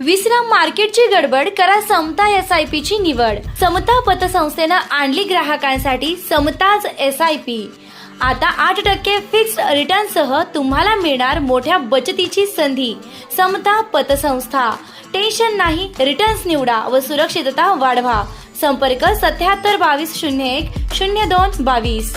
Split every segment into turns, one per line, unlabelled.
विश्राम मार्केटची गडबड करा समता एस आय पी ची निवड. समता पतसंस्थेनं आणली ग्राहकांसाठी समताज एस आय पी आता आठ टक्के फिक्स्ड रिटर्न सह तुम्हाला मिळणार मोठ्या बचतीची संधी. समता पतसंस्था. टेन्शन नाही रिटर्न्स निवडा व सुरक्षितता वाढवा. संपर्क सत्याहत्तर बावीस शून्य एक शून्य दोन बावीस.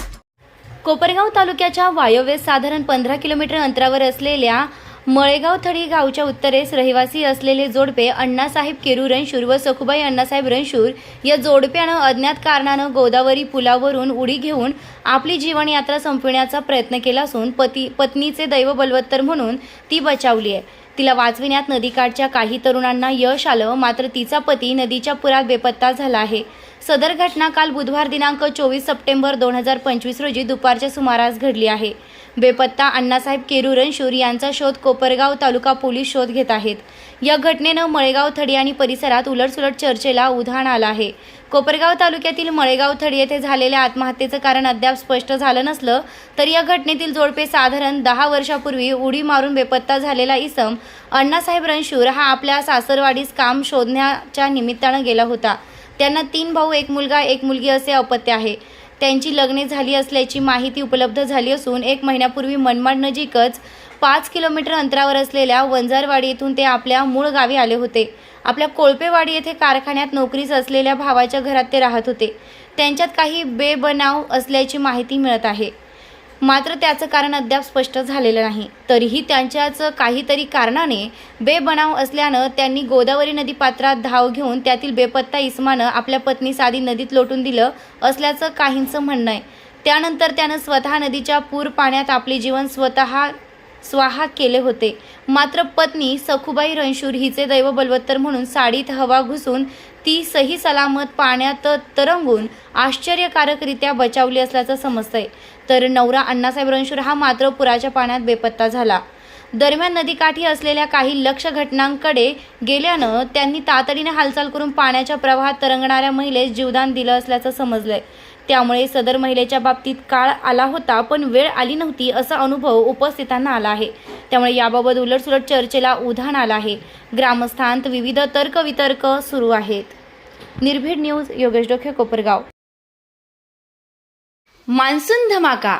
कोपरगाव तालुक्याच्या वायव्य साधारण पंधरा किलोमीटर अंतरावर असलेल्या मळेगाव थडी गावच्या उत्तरेस रहिवासी असलेले जोडपे अण्णासाहेब केरू रणशूर व सखुबाई अण्णासाहेब रणशूर या जोडप्यानं अज्ञात कारणानं गोदावरी पुलावरून उडी घेऊन आपली जीवनयात्रा संपविण्याचा प्रयत्न केला असून पती पत्नीचे दैव बलवत्तर म्हणून ती बचावली आहे. तिला वाचविण्यात नदीकाठच्या काही तरुणांना यश आलं मात्र तिचा पती नदीच्या पुरात बेपत्ता झाला आहे. सदर घटना काल बुधवार दिनांक चोवीस सप्टेंबर दोन हजार पंचवीस रोजी दुपारच्या सुमारास घडली आहे. बेपत्ता अण्णासाहेब केरू रणशूर यांचा शोध कोपरगाव तालुका पोलीस शोध घेत आहेत. या घटनेनं मळेगाव थडी आणि परिसरात उलटसुलट चर्चेला उधाण आलं आहे. कोपरगाव तालुक्यातील मळेगाव थडी येथे झालेल्या आत्महत्येचं कारण अद्याप स्पष्ट झालं नसलं तरी या घटनेतील जोडपे साधारण दहा वर्षापूर्वी उडी मारून बेपत्ता झालेला इसम अण्णासाहेब रणशूर हा आपल्या सासरवाडीस काम शोधण्याच्या निमित्तानं गेला होता. त्यांना तीन भाऊ एक मुलगा एक मुलगी असे अपत्य आहे. त्यांची लग्ने झाली असल्याची माहिती उपलब्ध झाली असून एक महिन्यापूर्वी मनमाड नजीकच पाच किलोमीटर अंतरावर असलेल्या वंजारवाडी येथून ते आपल्या मूळ गावी आले होते. आपल्या कोळपेवाडी येथे कारखान्यात नोकरीस असलेल्या भावाच्या घरात ते राहत होते. त्यांच्यात काही बेबनाव असल्याची माहिती मिळत आहे. मात्र त्याचं कारण अद्याप स्पष्ट झालेलं नाही. तरीही त्यांच्याच काहीतरी कारणाने बेबनाव असल्यानं त्यांनी गोदावरी नदी पात्रात धाव घेऊन त्यातील बेपत्ता इस्मानं आपल्या पत्नी साधी नदीत लोटून दिलं असल्याचं काहींचं म्हणणं आहे. त्यानंतर त्यानं स्वतः नदीच्या पूर पाण्यात आपले जीवन स्वतः स्वाहा केले होते. मात्र पत्नी सखुबाई रणशूर हिचे दैव बलवत्तर म्हणून साडीत हवा घुसून ती सही सलामत पाण्यात तरंगून आश्चर्यकारकरित्या बचावली असल्याचं समजतंय. तर नवरा अण्णासाहेब रणशूर हा मात्र पुराच्या पाण्यात बेपत्ता झाला. दरम्यान नदीकाठी असलेल्या काही लक्ष घटनांकडे गेल्यानं त्यांनी तातडीने हालचाल करून पाण्याच्या प्रवाहात तरंगणाऱ्या महिलेस जीवदान दिलं असल्याचं समजलंय. त्यामुळे सदर महिलेच्या बाबतीत काळ आला होता पण वेळ आली नव्हती असा अनुभव उपस्थितांना आला आहे. त्यामुळे याबाबत उलटसुलट चर्चेला उधाण आलं आहे. ग्रामस्थांत विविध तर्कवितर्क सुरू आहेत. निर्भीड न्यूज योगेश डोखे कोपरगाव. मान्सून धमाका